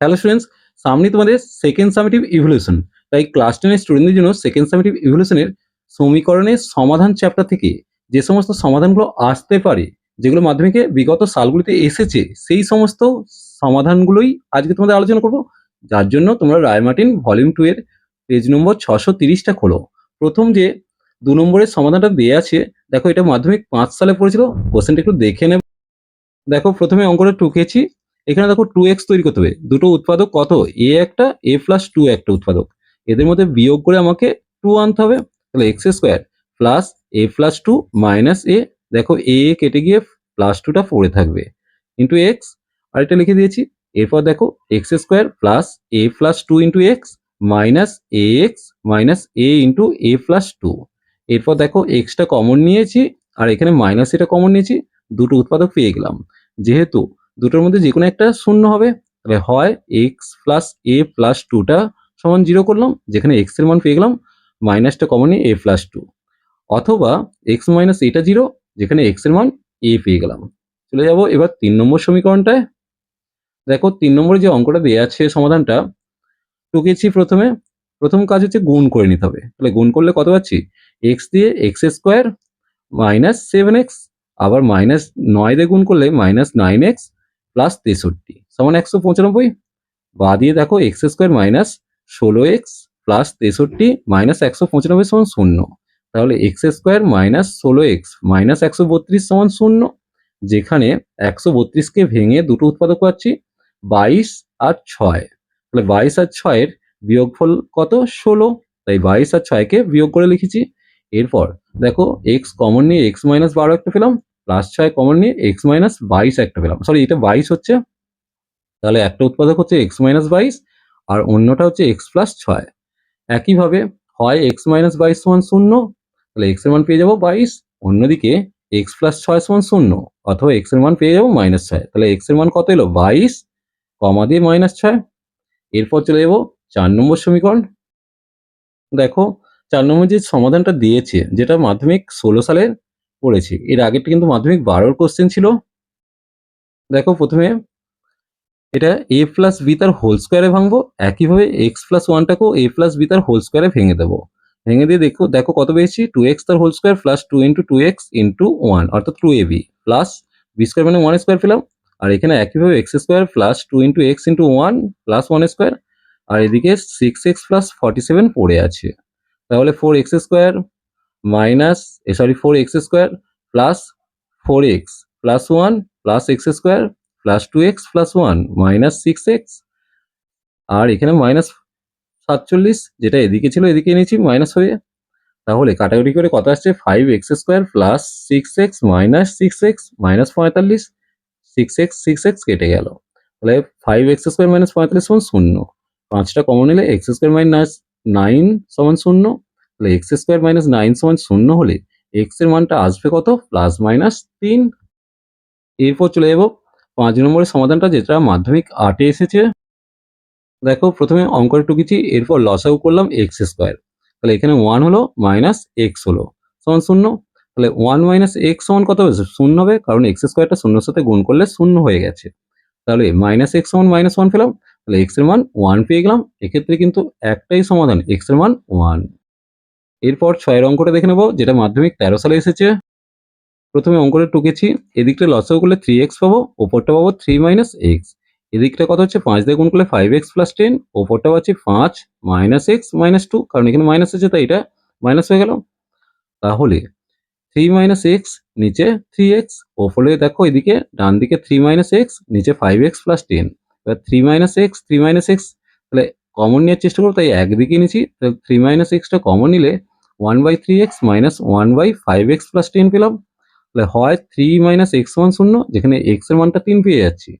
Hello students সামনে তোমাদের second summative evaluation তাই ক্লাস টেনের স্টুডেন্টদের জন্য সেকেন্ড সামেটিভ ইভলিউশনের সমীকরণের সমাধান চ্যাপ্টার থেকে যে সমস্ত সমাধানগুলো আসতে পারে, যেগুলো মাধ্যমিকে বিগত সালগুলিতে এসেছে, সেই সমস্ত সমাধানগুলোই আজকে তোমাদের আলোচনা করব। যার জন্য তোমরা রায়মার্টিন ভলিউম টু এর পেজ নম্বর ছশো তিরিশটা খোলো। প্রথম যে দু নম্বরের সমাধানটা দেওয়া আছে, দেখো এটা মাধ্যমিক পাঁচ সালে পড়েছিল কোশ্চেনটা একটু দেখে নেব। দেখো প্রথমে অঙ্কটা টুকেছি এখানে দেখো টু এক্স তৈরি করতে হবে। দুটো উৎপাদক কত? এ একটা এ প্লাস টু একটা উৎপাদক। এদের মধ্যে বিয়োগ করে আমাকে টু আনতে হবে। তাহলে X square plus A plus two minus A দেখো এ কেটে গিয়ে প্লাস টুটা পড়ে থাকবে। ইন্টু এক্স আর এটা লিখে দিয়েছি। এরপর দেখো X square plus A plus two into X minus A X minus A into A plus two এরপর দেখো এক্সটা কমন নিয়েছি, আর এখানে মাইনাস এটা কমন নিয়েছি। দুটো উৎপাদক পেয়ে গেলাম। যেহেতু দুটোর মধ্যে যে কোনো একটা শূন্য হবে। তাহলে হয় এক্স প্লাস এ প্লাস টুটা সমান জিরো করলাম, যেখানে এক্সের মান পেয়ে গেলাম মাইনাসটা কমন এ প্লাস টু অথবা এক্স মাইনাস এটা জিরো যেখানে এক্সের মান এ পেয়ে গেলাম। চলে যাব এবার তিন নম্বর সমীকরণটায়। দেখো তিন নম্বরে যে অঙ্কটা দেওয়া আছে সমাধানটা, টুকেছি প্রথমে। প্রথম কাজ হচ্ছে গুণ করে নিতে হবে। তাহলে গুণ করলে কত পাচ্ছি? এক্স দিয়ে X square minus seven X আবার মাইনাস নয় দিয়ে গুণ করলে মাইনাস নাইন এক্স প্লাস তেষট্টি, সমান একশো পঁচানব্বই। বা দিয়ে দেখো এক্স স্কোয়ার মাইনাস ষোলো এক্স প্লাস তেষট্টি মাইনাস একশো পঁচানব্বই সমান শূন্য। তাহলে এক্স স্কোয়ার মাইনাস ষোলো এক্স মাইনাস একশো বত্রিশ সমান শূন্য, যেখানে একশো বত্রিশকে ভেঙে দুটো উৎপাদক পাচ্ছি, বাইশ আর ছয়। তাহলে বাইশ আর ছয়ের বিয়োগফল কত? ষোলো। তাই বাইশ আর ছয়কে বিয়োগ করে লিখেছি। এরপর দেখো এক্স কমন নিয়ে এক্স মাইনাস বারো একটা পেলাম। প্লাস ছয় কমন নিয়ে এক্স মাইনাস বাইশ একটা পেলাম। সরি এটা বাইশ হচ্ছে, তাহলে একটা উৎপাদক হচ্ছে এক্স মাইনাস বাইশ, আর অন্যটা হচ্ছে এক্স প্লাস ছয়। একইভাবে হয় এক্স মাইনাস বাইশ সমান শূন্য, তাহলে এক্সের মান পেয়ে যাব বাইশ, অন্যদিকে এক্স প্লাস ছয় সমান শূন্য, অথবা এক্সের মান পেয়ে যাব মাইনাস ছয়। তাহলে এক্সের মান কত এলো? বাইশ কমা দিয়ে মাইনাস ছয়। এরপর চলে যাব চার নম্বর সমীকরণ। দেখো, চার নম্বর যে সমাধানটা দিয়েছে, যেটা মাধ্যমিক ষোলো সালে পড়েছি। এর আগেরটা কিন্তু মাধ্যমিক বারোর কোশ্চেন ছিল। দেখো প্রথমে, এটা এ প্লাস বি তার হোল স্কোয়ারে ভাঙবো। একইভাবে এক্স প্লাস ওয়ানটাকেও এ প্লাস বি তার হোল স্কোয়ারে ভেঙে দেবো। ভেঙে দিয়ে দেখো দেখো কত পেয়েছি? টু এক্স তার whole square plus two into two X into one অর্থাৎ two A B plus B square মানে ওয়ান স্কোয়ার পেলাম। আর এখানে একইভাবে X square plus two into X into one plus one square আর এদিকে six X plus forty seven পড়ে আছে। তাহলে four X square minus, uh sorry four X square plus four X plus one plus X square plus two X plus one minus six X আর এখানে minus সাতচল্লিশ, যেটা এদিকে ছিল, এদিকে এনেছি মাইনাস হয়ে। তাহলে কাটাকুটি করে কত আসছে? Five X square plus six X minus six X minus পঁয়তাল্লিশ সিক্স এক্স সিক্স এক্স কেটে গেল। তাহলে ফাইভ এক্স স্কোয়ার মাইনাস পঁয়তাল্লিশ সমান শূন্য। পাঁচটা কমন নিলে এক্স স্কোয়ার মাইনাস নাইন সমান শূন্য। তাহলে এক্স স্কোয়ার মাইনাস নাইন সমান শূন্য হলে এক্সের মানটা আসবে কত? প্লাস মাইনাস তিন। এরপর চলে যাব পাঁচ নম্বরের সমাধানটা যেটা মাধ্যমিক আটে এসেছে। দেখো, প্রথমে অঙ্কটা টুকেছি এরপর লসাগু করলাম এক্স স্কোয়ার তাহলে এখানে ওয়ান হলো মাইনাস এক্স হলো সমান শূন্য। তাহলে ওয়ান মাইনাস এক্স সমান কত হবে? শূন্য হবে, কারণ এক্স স্কোয়ারটা শূন্যর সাথে গুণ করলে শূন্য হয়ে গেছে। তাহলে মাইনাস এক্স সমান মাইনাস ওয়ান পেলাম। তাহলে এক্সের মান ওয়ান পেয়ে গেলাম। এক্ষেত্রে কিন্তু একটাই সমাধান এক্সের মান ওয়ান এরপর ছয়ের অঙ্কটা দেখে নেব, যেটা মাধ্যমিক তেরো সালে এসেছে। প্রথমে অঙ্কটা টুকেছি এদিকটা লসাগু করলে থ্রি এক্স পাবো, ওপরটা পাবো থ্রি মাইনাস এক্স এদিকটা কত হচ্ছে? পাঁচ দিয়ে গুণ করলে ফাইভ এক্স প্লাস টেন ওপরটা পাচ্ছি পাঁচ মাইনাস এক্স মাইনাস টু কারণ এখানে মাইনাস আছে তাই এটা মাইনাস হয়ে গেল। তাহলে থ্রি মাইনাস এক্স নিচে থ্রি এক্স ওপরে দেখো, এদিকে ডান দিকে থ্রি মাইনাস এক্স নিচে ফাইভ এক্স প্লাস টেন এবার three minus X three minus X তাহলে কমন নেওয়ার চেষ্টা করব তাই একদিকে নিচ্ছি তাহলে থ্রি মাইনাস এক্সটা কমন নিলে one by three X minus one by five X plus ten পেলাম। তাহলে হয় থ্রি মাইনাস এক্স ওয়ান শূন্য, যেখানে এক্সের মানটা তিন পেয়ে যাচ্ছি।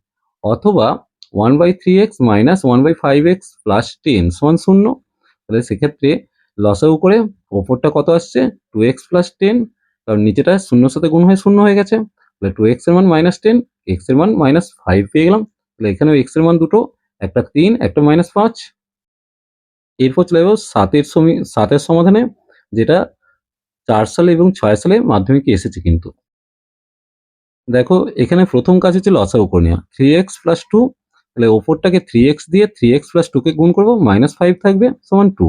অথবা one by three X minus one by five X plus ten সমান শূন্য, তাহলে সেক্ষেত্রে লসাগু করে ওপরটা কত আসছে? টু এক্স প্লাস টেন কারণ নিচেটা শূন্যর সাথে গুণ হয়ে শূন্য হয়ে গেছে। তাহলে টু এক্সের মান মাইনাস টেন এক্সের মান মাইনাস ফাইভ পেয়ে গেলাম। তাহলে এখানেও এক্সের মান দুটো, একটা তিন, একটা মাইনাস পাঁচ। এরপর চলে যাব সাতের সমী সাতের সমাধানে। যেটা চার সালে এবং ছয় সালে মাধ্যমিকে এসেছে কিন্তু। দেখো, এখানে প্রথম কাজ হচ্ছে লসাগু করে নেওয়া। থ্রি এক্স প্লাস টু তাহলে ওপরটাকে থ্রি এক্স দিয়ে থ্রি এক্স প্লাস টুকে গুণ করব মাইনাস ফাইভ থাকবে সমান টু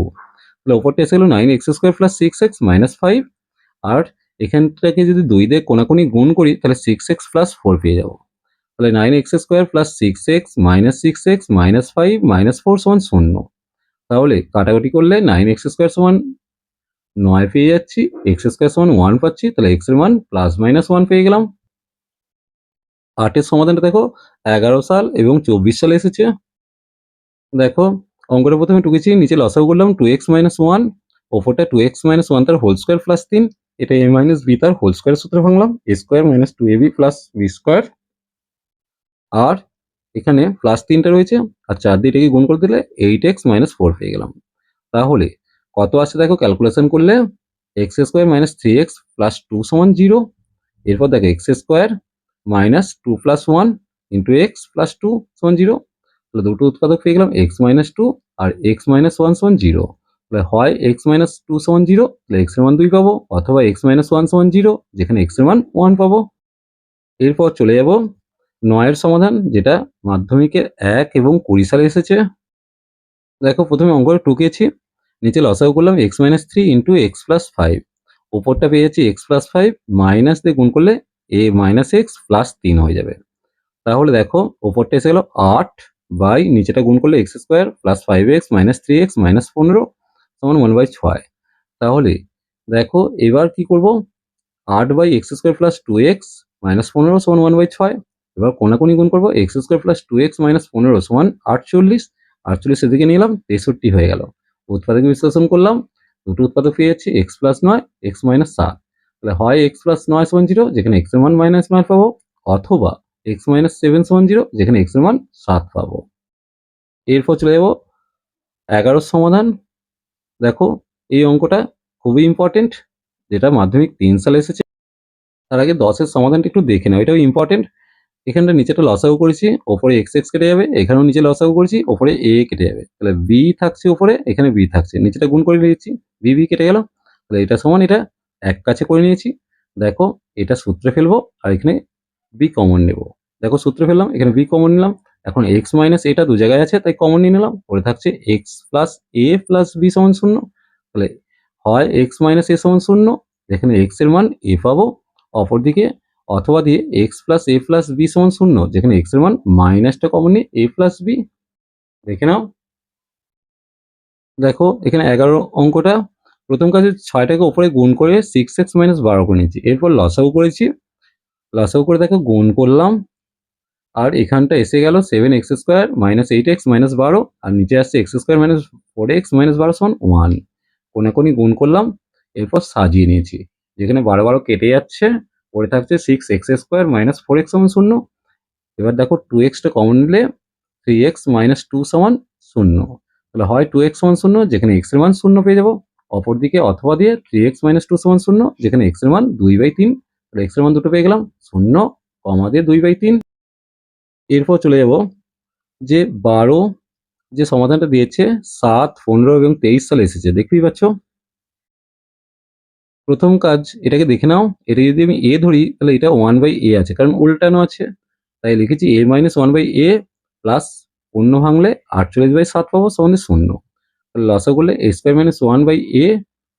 তাহলে ওপরটা এসে গেলো nine X square plus six X minus five আর এখানটাকে যদি দুই দিয়ে কোনাকুনি গুণ করি, তাহলে সিক্স এক্স প্লাস ফোর পেয়ে যাব। তাহলে nine X square plus six X minus six X minus five minus four সমান শূন্য। তাহলে কাটাকাটি করলে নাইন এক্স স্কোয়ার সমান নয় পেয়ে যাচ্ছি এক্স স্কোয়ার সমান ওয়ান পাচ্ছি, তাহলে এক্সের মান প্লাস মাইনাস ওয়ান পেয়ে গেলাম। আটের সমাধানটা দেখো, এগারো সাল এবং চব্বিশ সালে এসেছে। দেখো, অঙ্কটা প্রথমে টুকেছি নিচে লসাও করলাম টু এক্স মাইনাস ওয়ান ওপরটা টু এক্স মাইনাস ওয়ান তার হোল স্কোয়ার প্লাস তিন, এটা এ মাইনাস বি তার হোল স্কোয়ার সূত্রে ভাঙলাম A square minus two A B plus B square আর এখানে প্লাস তিনটা রয়েছে, আর চার দিয়ে এটাকে গুণ করে দিলে এইট এক্স মাইনাস ফোর পেয়ে গেলাম। তাহলে কত আছে দেখো? ক্যালকুলেশন করলে X square minus three X plus two সমান জিরো এরপর দেখো X square minus two plus one into X plus two সমান জিরো তাহলে দুটো উৎপাদক পেয়ে গেলাম এক্স মাইনাস টু আর এক্স মাইনাস ওয়ান সমান জিরো তাহলে হয় এক্স মাইনাস টু সমান জিরো তাহলে এক্সের মান দুই পাবো অথবা এক্স মাইনাস ওয়ান সমান জিরো যেখানে এক্সের মান ওয়ান পাবো। এরপর চলে যাব নয়ের সমাধান, যেটা মাধ্যমিকের এক এবং কুড়ি সালে এসেছে। দেখো প্রথমে অঙ্কটা টুকিয়েছি। নিচে লসাগু করলাম X minus three into X plus five ওপরটা পেয়ে যাচ্ছি এক্স প্লাস ফাইভ মাইনাস দিয়ে গুণ করলে এ মাইনাস এক্স প্লাস তিন হয়ে যাবে। তাহলে দেখো ওপরটা এসে গেলো আট বাই নিচেটা গুণ করলে X square plus five X minus three X minus পনেরো সমান ওয়ান বাই ছয়। তাহলে দেখো, এবার কি করব? আট by X square plus two X minus পনেরো সমান ওয়ান বাই ছয়। এবার কোনাকুনি গুণ করব X square plus two X minus পনেরো সমান আটচল্লিশ। আটচল্লিশ এদিকে নিলাম তেষট্টি হয়ে গেল। উৎপাদক বিশ্লেষণ করলাম, দুটো উৎপাদক পেয়ে যাচ্ছি এক্স প্লাস নয় এক্স মাইনাস সাত। তাহলে হয় এক্স প্লাস নয় সমান জিরো যেখানে এক্সের মান মাইনাস নয় পাবো, অথবা এক্স মাইনাস সেভেন সমান জিরো যেখানে এক্সের মান সাত পাবো। এরপর চলে যাব, এগারোর সমাধান। দেখো, এই অঙ্কটা খুবই ইম্পর্টেন্ট যেটা মাধ্যমিক তিন সালে এসেছে। তার আগে দশের সমাধানটা একটু দেখে নাও, এটাও ইম্পর্টেন্ট এখানটা নিচেটা লসাগু করেছি, ওপরে এক্স এক্স কেটে যাবে, এখানেও নিচে লসাগু করেছি, ওপরে এ কেটে যাবে। তাহলে বি থাকছে ওপরে এখানে বি থাকছে। নিচেটা গুণ করে নিয়েছি বি বি কেটে গেল। তাহলে এটা সমান, এটা এক কাছে করে নিয়েছি। দেখো, এটা সূত্রে ফেলব, আর এখানে বি কমন নেব। দেখো, সূত্রে ফেললাম, এখানে বি কমন নিলাম। এখন এক্স মাইনাস এটা দু জায়গায় আছে, তাই কমন নিয়ে নিলাম। পরে থাকছে x plus a plus b সমান শূন্য। তাহলে হয় এক্স মাইনাস এ সমান শূন্য যেখানে এক্সের মান এ পাবো, অপরদিকে অথবা দিয়ে x plus a plus b সমান শূন্য, যেখানে এক্সের মান মাইনাসটা কমন নিয়ে এ প্লাস বি দেখে নাও। দেখো, এখানে এগারো অঙ্কটা, প্রথম কাজে ছয়টাকে উপরে গুণ করে সিক্স এক্স মাইনাস বারো করে নিয়েছি। এরপর লসাগু করেছি। লসাগু করে দেখো, গুণ করলাম। আর এখানটা এসে গেল seven x square minus eight x minus বারো, আর নিচে আসছে x square minus four x minus বারো সমান ওয়ান কোনাকুনি গুণ করলাম, এরপর সাজিয়ে নিয়েছি, যেখানে বারো বারো কেটে যাচ্ছে। পরে থাকছে six x square minus four x সমান শূন্য। এবার দেখো টু এক্সটা কমন নিলে থ্রি এক্স মাইনাস টু সমান শূন্য। তাহলে হয় টু এক্স সমান শূন্য, যেখানে এক্সের মান শূন্য পেয়ে যাব। অপরদিকে অথবা দিয়ে থ্রি এক্স মাইনাস টু সমান শূন্য, যেখানে এক্সের মান দুই বাই তিন। তাহলে এক্সের মান দুটো পেয়ে গেলাম, শূন্য কমা দিয়ে দুই বাই তিন। এরপর চলে যাব যে বারো যে সমাধানটা দিয়েছে, সাত, পনেরো এবং তেইশ সালে এসেছে। দেখতেই পাচ্ছ? প্রথম কাজ, এটাকে দেখে নাও এটা যদি আমি এ ধরি, তাহলে এটা ওয়ান বাই এ আছে। কারণ উল্টানো আছে। তাই লিখেছি a minus one by a plus অন্য ভাঙলে আটচল্লিশ বাই সাত পাবো, সমান শূন্য। তাহলে লসা করলে a square minus one by a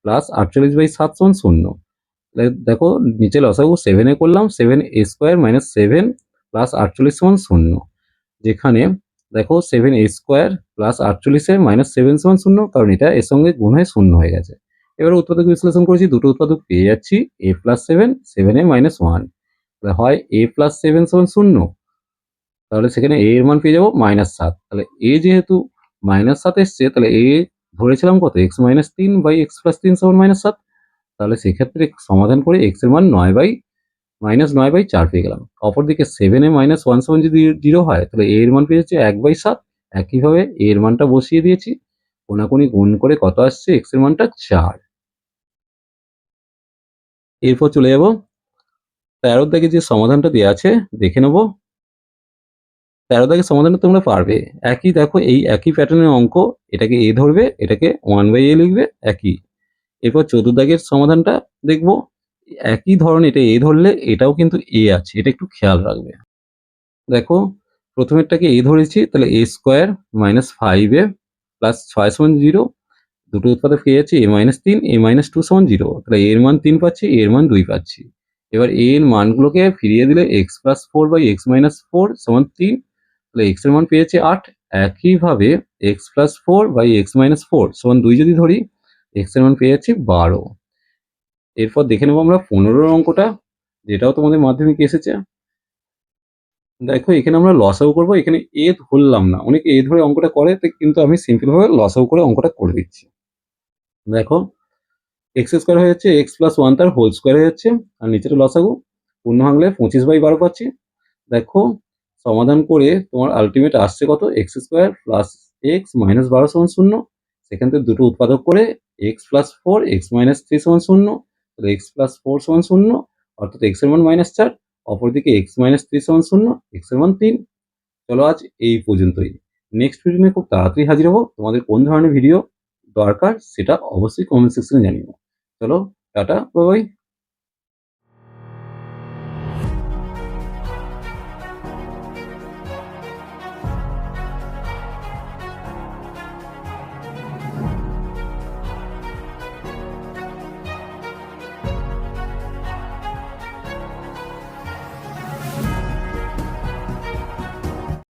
plus আটচল্লিশ বাই সাত সমান শূন্য। দেখো, নিচে লসাগু সেভেনে করলাম seven a square minus seven plus আটচল্লিশ সমান শূন্য। যেখানে দেখো সেভেন এ স্কোয়ার প্লাস আটচল্লিশে মাইনাস সেভেন সমান শূন্য, কারণ এটা এর সঙ্গে গুণ হয়ে, শূন্য হয়ে গেছে। এবার উৎপাদক বিশ্লেষণ করেছি, দুটো উৎপাদক পেয়ে যাচ্ছি a plus seven seven a minus one তাহলে হয় এ প্লাস সেভেন সমান শূন্য। তাহলে সেখানে এ এর মান পেয়ে যাব মাইনাস সাত। তাহলে এ যেহেতু মাইনাস সাত এসছে, তাহলে এ ধরেছিলাম কত? এক্স মাইনাস তিন বাই এক্স প্লাস তিন সমান মাইনাস সাত। তাহলে সেক্ষেত্রে সমাধান করে এক্সের মান নয় বাই মাইনাস নয় বাই চার পেয়ে গেলাম। অপরদিকে seven a minus one seven যদি জিরো হয়, তাহলে এ এর মান পেয়ে যাচ্ছে এক বাই সাত। একইভাবে এ এর মানটা বসিয়ে দিয়েছি। কোনাকুনি গুণ করে কত আসছে? এক্সের মানটা চার। এরপর চলে যাব। তেরো দাগে যে সমাধানটা দেওয়া আছে, দেখে নেব। তেরো দাগের সমাধানটা তোমরা পারবে। একই দেখো, এই একই প্যাটার্নের অঙ্ক, এটাকে এ ধরবে, এটাকে ওয়ান বাই এ লিখবে, একই। এরপর চতুর্দাগের সমাধানটা দেখব। একই ধরনের, এটা এ ধরলে এটাও কিন্তু এ আছে, এটা একটু খেয়াল রাখবে। দেখো, প্রথমেরটাকে এ ধরেছি, তাহলে a square minus five a plus ছয় সমান জিরো দুটো উৎপাদক যাচ্ছি এ মাইনাস তিন এ মাইনাস টু সমান জিরো তাহলে এর মান তিন পাচ্ছি এর মান দুই পাচ্ছি। এবার এর মানগুলোকে ফিরিয়ে দিলে x plus four by x minus four সমান তিন, তাহলে এক্সের মান পেয়েছে আট। একইভাবে x plus four by x minus four সমান দুই যদি ধরি এক্সের মান পেয়ে যাচ্ছি বারো। এরপর দেখে নেব আমরা পনেরোর অঙ্কটা, যেটাও তোমাদের মাধ্যমিক এসেছে। দেখো, এখানে আমরা লসাও করব, এখানে এ ধরলাম না। অনেকে এ ধরে অঙ্কটা করে কিন্তু আমি সিম্পলভাবে লসাও করে অঙ্কটা করে দিচ্ছি। দেখো এক্স স্কোয়ার হয়ে যাচ্ছে এক্স প্লাস ওয়ান তার হোল স্কোয়ার হয়ে যাচ্ছে, আর নিচেটা লসাগু পূর্ণ ভাঙলে পঁচিশ বাই বারো পাচ্ছি দেখো, সমাধান করে তোমার আলটিমেট আসছে কত? X square plus x minus বারো সমান শূন্য, সেখান থেকে দুটো উৎপাদক করে x plus four x minus three সমান শূন্য এক্স প্লাস ফোর সমান শূন্য, অর্থাৎ এক্সের মান মাইনাস চার অপরদিকে এক্স মাইনাস থ্রি সমান শূন্য এক্সের মান তিন। চলো আজ এই পর্যন্তই। নেক্সট ভিডিও খুব তাড়াতাড়ি হাজির হব। তোমাদের কোন ধরনের ভিডিও দরকার সেটা অবশ্যই কমেন্ট সেকশনে জানিও। চলো, টাটা বাই